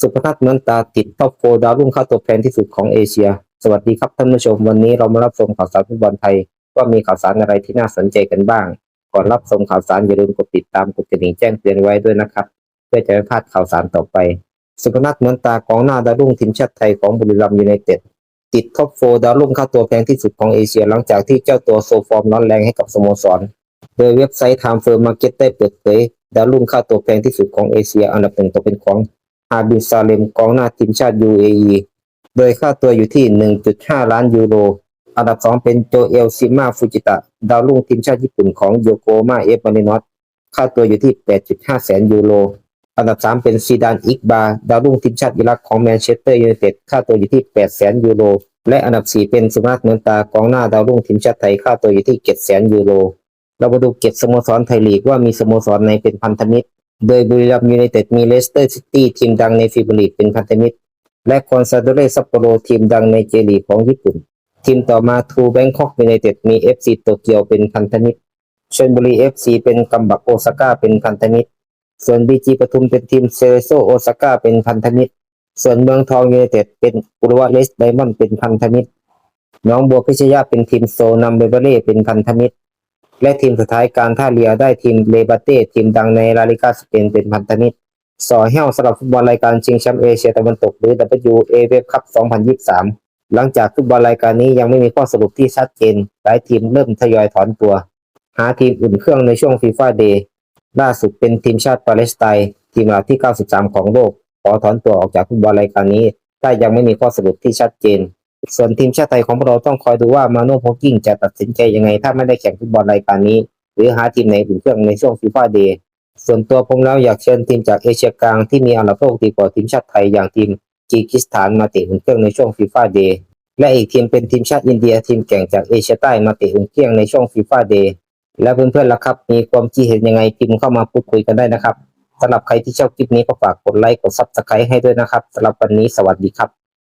สุพนัทเหมือนตาติดท็อปโฟร์ดาวรุ่งค่าตัวแพงที่สุดของเอเชีย สวัสดีครับท่านผู้ชม วันนี้เรามารับชมข่าวสารฟุตบอลไทย ว่ามีข่าวสารอะไรที่น่าสนใจกันบ้าง ก่อนรับชมข่าวสารอย่าลืมกดติดตามกดกระดิ่งแจ้งเตือนไว้ด้วยนะครับ เพื่อจะไม่พลาดข่าวสารต่อไป สุพนัทเหมือนตากองหน้าดาวรุ่งทีมชาติไทยของบุรีรัมย์ยูไนเต็ดติดท็อปโฟร์ดาวรุ่งค่าตัวแพงที่สุดของเอเชีย หลังจากที่เจ้าตัวโซฟอร์มร้อนแรงให้กับสโมสร โดยเว็บไซต์ Time Firm Market ได้เปิดเผยดาวรุ่งค่าตัวแพงที่สุดของเอเชีย อันดับหนึ่งตกเป็นของ ฮาบินซาเลมกองหน้าทีมชาติ UAE โดยค่าตัวอยู่ที่ 1.5 ล้านยูโร อันดับสองเป็นโจเอลซิมาฟูจิตะ ดาวรุ่งทีมชาติญี่ปุ่นของโยโกมาเอฟมารินอสค่าตัวอยู่ที่ 8.5 แสนยูโร อันดับสามเป็นซีดานอิกบา ดาวรุ่งทีมชาติอิรักของแมนเชสเตอร์ยูไนเต็ด ค่าตัวอยู่ที่ 8 แสนยูโร และอันดับสี่เป็นสุนัขเหมือนตากองหน้าดาวรุ่งทีมชาติไทย ค่าตัวอยู่ที่ 7 แสนยูโร เรามาดูเก็บสโมสรไทยลีกว่ามีสโมสรในเป็นพันธมิตร โดยบุรีรัมย์ยูไนเต็ดมีเลสเตอร์ซิตี้ทีมดังในฟีบลีกเป็นพันธมิตร และคอนซาโดเรซัปโปโรทีมดังในเจลีของญี่ปุ่น ทีมต่อมาทูแบงคอกยูไนเต็ดมีเอฟซีโตเกียวเป็นพันธมิตรชลบุรีเอฟซีเป็นกัมบักโอซาก้าเป็นพันธมิตร ส่วนบีจีปทุมเป็นทีมเซเรโซโอซาก้าเป็นพันธมิตร ส่วนเมืองทองยูไนเต็ดเป็นอุรุวะเลสไดมอนด์เป็นพันธมิตรน้องบัวพิชยาเป็นทีมโซนัมเบเบเล่เป็นพันธมิตร และทีมสุดท้ายการท่าเรือได้ทีมเลบาเต้ทีมดังในลาลิกาสเปนเป็นพันธมิตรสอแห้วสำหรับฟุตบอลรายการชิงแชมป์เอเชียตะวันตกหรือ WAF Cup 2023 หลังจากฟุตบอลรายการนี้ยังไม่มีข้อสรุปที่ชัดเจน หลายทีมเริ่มทยอยถอนตัว หาทีมอุ่นเครื่องในช่วงฟีฟ่าเดย์ล่าสุดเป็นทีมชาติปาเลสไตน์ทีมอันดับที่ 93 ของโลก ขอถอนตัวออกจากฟุตบอลรายการนี้ ถ้ายังไม่มีข้อสรุปที่ชัดเจน ส่วนทีมชาติไทยของพวกเราต้องคอยดูว่ามาโน่โพกิ้งจะตัดสินใจยังไง ถ้าไม่ได้แข่งฟุตบอลรายการนี้ หรือหาทีมไหนอุ่นเครื่องในช่วงฟีฟ่าเดย์ส่วนตัวผมแล้วอยากเชิญทีมจากเอเชียกลางที่มีอันดับโลกดีกว่าทีมชาติไทยอย่างทีมจีกิสถานมาเตะอุ่นเครื่องในช่วงฟีฟ่าเดย์และอีกทีมเป็นทีมชาติอินเดียทีมแข่งจากเอเชียใต้มาเตะอุ่นเครื่องในช่วงฟีฟ่าเดย์และเพื่อนๆล่ะครับมีความคิดเห็นยังไงพิมพ์เข้ามาพูดคุยกันได้นะครับสำหรับใครที่ชอบคลิปนี้ก็ฝากกดไลค์กดซับสไครต์ให้ด้วยนะครับสำหรับวันนี้สวัสดีครับ